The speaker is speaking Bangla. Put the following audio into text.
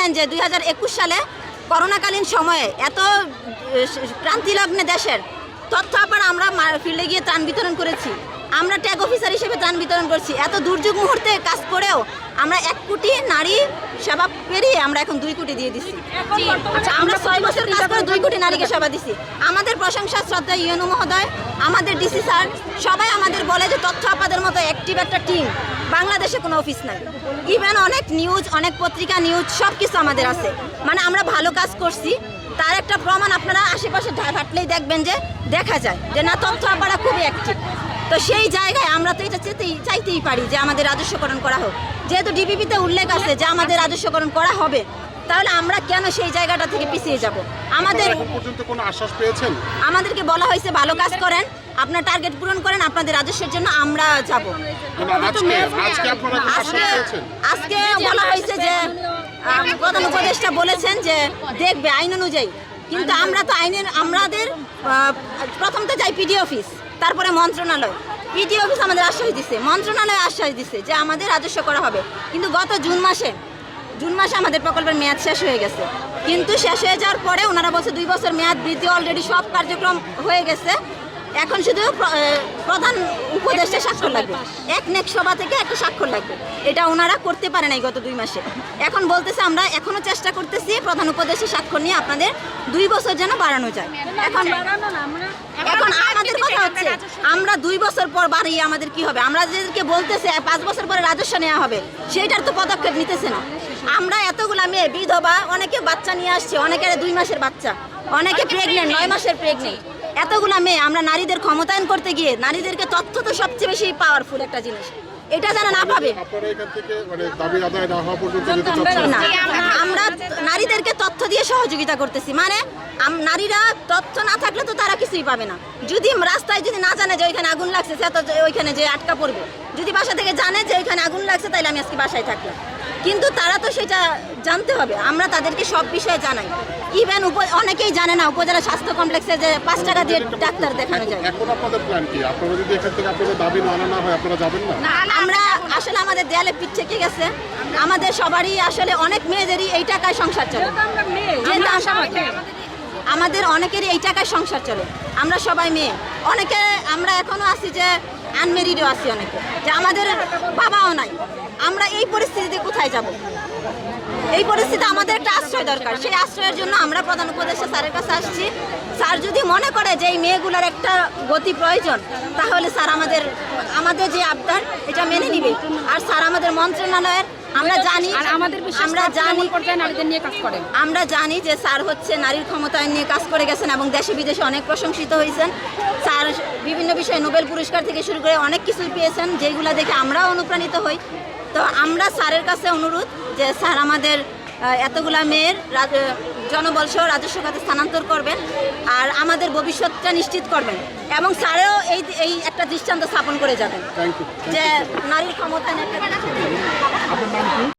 জানেন যে দুই হাজার একুশ সালে করোনাকালীন সময়ে এত ক্রান্তিলগ্নে দেশের তথ্য আবার আমরা ফিল্ডে গিয়ে ত্রাণ বিতরণ করেছি। আমরা ট্যাগ অফিসার হিসেবে ত্রাণ বিতরণ করছি। এত দুর্যোগ মুহূর্তে কাজ করেও আমরা এক কোটি নারী সেবা পেরিয়ে আমরা এখন দুই কোটি দিয়ে দিচ্ছি। আচ্ছা আমরা ছয় বছর কাজ করে দুই কোটি নারীকে সেবা দিছি আমাদের প্রশংসা শ্রদ্ধা ইউনু মহোদয় আমাদের ডিসি স্যার সবাই আমাদের বলে যে তথ্য আপাদের মতো অ্যাক্টিভ একটা টিম বাংলাদেশে কোনো অফিস নাই। ইভেন অনেক নিউজ অনেক পত্রিকা নিউজ সব কিছু আমাদের আছে। মানে আমরা ভালো কাজ করছি। তার একটা প্রমাণ আপনারা আশেপাশে হাঁটলেই দেখবেন যে দেখা যায় যে না তথ্য আপারা খুবই অ্যাক্টিভ তো সেই জায়গায় আমরা তো এটা চেতেই চাইতেই পারি যে আমাদের রাজস্বকরণ করা হোক। যেহেতু ডিবিপিতে উল্লেখ আছে যে আমাদের রাজস্বকরণ করা হবে তাহলে আমরা কেন সেই জায়গাটা থেকে পিছিয়ে যাব? আমাদের পর্যন্ত কোনো আশ্বাস পেয়েছেন? আমাদেরকে বলা হয়েছে ভালো কাজ করেন আপনার টার্গেট পূরণ করেন আপনাদের রাজস্বের জন্য আমরা যাব। আজকে বলা হয়েছে যে প্রধান উপদেষ্টা বলেছেন যে দেখবে আইন অনুযায়ী। কিন্তু আমরা তো আইনের আমাদের প্রথম তো যাই পিডি অফিস। তারপরে মন্ত্রণালয়। পিটি অফিস আমাদের আশ্বাস দিছে। মন্ত্রণালয় আশ্বাস দিছে যে আমাদের রাজস্ব করা হবে। কিন্তু গত জুন মাসে জুন মাসে আমাদের প্রকল্পের মেয়াদ শেষ হয়ে গেছে। কিন্তু শেষ হয়ে যাওয়ার পরে ওনারা বলছে দুই বছর মেয়াদ বৃদ্ধি অলরেডি সব কার্যক্রম হয়ে গেছে। এখন শুধু প্রধান উপদেষ্টা স্বাক্ষর লাগবে। এক নেক সভা থেকে একটা স্বাক্ষর লাগবে। এটা ওনারা করতে পারে নাই গত দুই মাসে। এখন বলতেছে আমরা এখনও চেষ্টা করতেছি প্রধান উপদেষ্টা স্বাক্ষর নিয়ে আপনাদের দুই বছর যেন বাড়ানো যায়। এখন এখন আমাদের কথা হচ্ছে আমরা দুই বছর পর বাড়িয়ে আমাদের কি হবে? আমরা যাদেরকে বলতেছে পাঁচ বছর পরে রাজস্ব নেওয়া হবে সেইটার তো পদক্ষেপ নিতেছে না। আমরা এতগুলো মেয়ে বিধবা অনেকে বাচ্চা নিয়ে আসছে অনেকের দুই মাসের বাচ্চা অনেকে প্রেগনেন্ট নয় মাসের প্রেগনেন্ট এতগুলা মেয়ে আমরা নারীদের ক্ষমতায়ন করতে গিয়ে নারীদেরকে তথ্য তো সবচেয়ে বেশি পাওয়ারফুল একটা জিনিস। এটা যেন না থেকে মানে আমরা নারীদেরকে তথ্য দিয়ে সহযোগিতা করতেছি। মানে নারীরা তথ্য না থাকলে তো তারা কিছুই পাবে না। যদি রাস্তায় যদি না জানে যে ওইখানে আগুন লাগছে সে তো ওইখানে যে আটকা পড়বে। যদি বাসা থেকে জানে যে ওইখানে আগুন লাগছে তাহলে আমি আজকে বাসায় থাকলাম। কিন্তু তারা তো সেটা জানতে হবে। আমরা তাদেরকে সব বিষয়ে জানাই। ইভেন অনেকেই জানে না উপজেলা স্বাস্থ্য কমপ্লেক্সে যে পাঁচ টাকা দিয়ে ডাক্তার দেখানো যায়। এখন আপনাদের প্ল্যান কি? আপনারা যদি এখান থেকে আপনাদের দাবি না হয় আপনারা যাবেন না? আমরা আসলে আমাদের দেয়ালে পিঠ থেকে গেছে। আমাদের সবারই আসলে অনেক মেয়েদেরই এই টাকায় সংসার চলে। আমাদের অনেকেরই এই টাকায় সংসার চলে। আমরা সবাই মেয়ে। অনেকে আমরা এখনও আছি যে আনমেরিডও আছি অনেকে, যে আমাদের বাবাও নাই। আমরা এই পরিস্থিতিতে কোথায় যাব? এই পরিস্থিতি আমাদের একটা আশ্রয় দরকার। সেই আশ্রয়ের জন্য আমরা প্রধান উপদেশে স্যারের কাছে আসছি। স্যার যদি মনে করে যে এই মেয়েগুলোর একটা গতি প্রয়োজন, তাহলে স্যার আমাদের আমাদের যে আবদার, এটা মেনে নিবে। আর স্যার আমাদের মন্ত্রণালয়ের আমরা জানি আর আমাদের আমরা জানি নারীদের নিয়ে কাজ করে। আমরা জানি যে স্যার হচ্ছে নারীর ক্ষমতায়ন নিয়ে কাজ করে গেছেন এবং দেশে বিদেশে অনেক প্রশংসিত হয়েছেন। স্যার বিভিন্ন বিষয়ে নোবেল পুরস্কার থেকে শুরু করে অনেক কিছুই পেয়েছেন যেগুলো দেখে আমরাও অনুপ্রাণিত হই। তো আমরা স্যারের কাছে অনুরোধ যে স্যার আমাদের এতগুলা মেয়ের রাজ- জনবল সহ রাজস্ব খাতে স্থানান্তর করবেন আর আমাদের ভবিষ্যৎটা নিশ্চিত করবেন। এবং স্যারেও এই এই একটা দৃষ্টান্ত স্থাপন করে যাবেন। যে নারীর ক্ষমতা